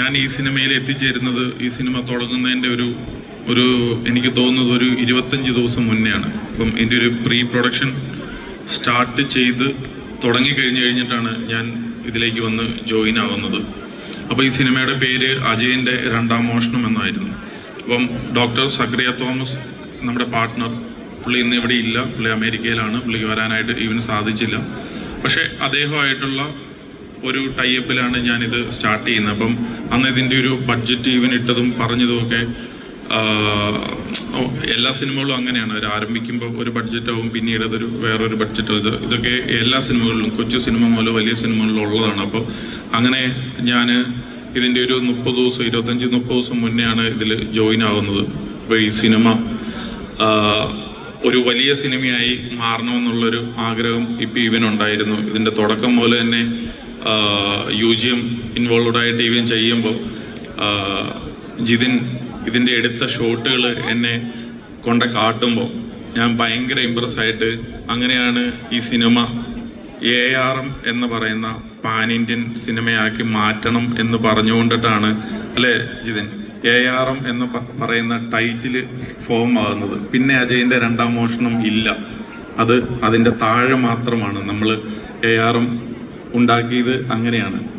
ഞാൻ ഈ സിനിമയിൽ എത്തിച്ചേരുന്നത് ഈ സിനിമ തുടങ്ങുന്നതിന്റെ ഒരു ഒരു എനിക്ക് തോന്നുന്നത് ഒരു ഇരുപത്തഞ്ച് ദിവസം മുന്നെയാണ്. അപ്പം എന്റെ ഒരു പ്രീ പ്രൊഡക്ഷൻ സ്റ്റാർട്ട് ചെയ്ത് തുടങ്ങി കഴിഞ്ഞ് കഴിഞ്ഞിട്ടാണ് ഞാൻ ഇതിലേക്ക് വന്ന് ജോയിൻ ആവുന്നത്. അപ്പോൾ ഈ സിനിമയുടെ പേര് അജയന്റെ രണ്ടാം മോഷണം എന്നായിരുന്നു. അപ്പം ഡോക്ടർ സക്രിയ തോമസ് നമ്മുടെ പാർട്ട്ണർ പുള്ളി ഇന്ന് ഇവിടെ ഇല്ല. പുള്ളി അമേരിക്കയിലാണ്. പുള്ളിക്ക് വരാനായിട്ട് ഈവൻ സാധിച്ചില്ല. പക്ഷേ അദ്ദേഹമായിട്ടുള്ള ഒരു ടൈപ്പിലാണ് ഞാനിത് സ്റ്റാർട്ട് ചെയ്യുന്നത്. അപ്പം അന്ന് ഇതിന്റെ ഒരു ബഡ്ജറ്റ് ഈവൻ ഇട്ടതും പറഞ്ഞതുമൊക്കെ എല്ലാ സിനിമകളും അങ്ങനെയാണ്. അവർ ആരംഭിക്കുമ്പോൾ ഒരു ബഡ്ജറ്റാവും പിന്നീട് അതൊരു വേറൊരു ബഡ്ജറ്റാവും ഇത് ഇതൊക്കെ എല്ലാ സിനിമകളിലും കൊച്ചു സിനിമ മുതൽ വലിയ സിനിമകളിലും ഉള്ളതാണ്. അപ്പോൾ അങ്ങനെ ഞാൻ ഇതിന്റെ ഒരു മുപ്പത് ദിവസം ഇരുപത്തഞ്ച് മുപ്പത് ദിവസം മുന്നെയാണ് ഇതിൽ ജോയിൻ ആവുന്നത്. അപ്പോൾ ഈ സിനിമ ഒരു വലിയ സിനിമയായി മാറണമെന്നുള്ളൊരു ആഗ്രഹം ഇപ്പം ഇവനുണ്ടായിരുന്നു ഇതിന്റെ തുടക്കം പോലെ തന്നെ യു ജി എം ഇൻവോൾവഡ് ആയിട്ട് ഇവൻ ചെയ്യുമ്പോൾ ജിതിൻ ഇതിന്റെ എടുത്ത ഷോട്ടുകൾ എന്നെ കൊണ്ട കാട്ടുമ്പോൾ ഞാൻ ഭയങ്കര ഇമ്പ്രസ് ആയിട്ട് അങ്ങനെയാണ് ഈ സിനിമ എ ആർ എം എന്ന് പറയുന്ന പാൻ ഇന്ത്യൻ സിനിമയാക്കി മാറ്റണം എന്ന് പറഞ്ഞുകൊണ്ടിട്ടാണ് അല്ലേ ജിതിൻ? എ ആർ എം എന്ന് പറയുന്ന ടൈറ്റിൽ ഫോം ആകുന്നത്. പിന്നെ അജയിന്റെ രണ്ടാം മോഷണം ഇല്ല. അത് അതിന്റെ താഴെ മാത്രമാണ്. നമ്മൾ എ ആർ എം ഉണ്ടാക്കിയത് അങ്ങനെയാണ്.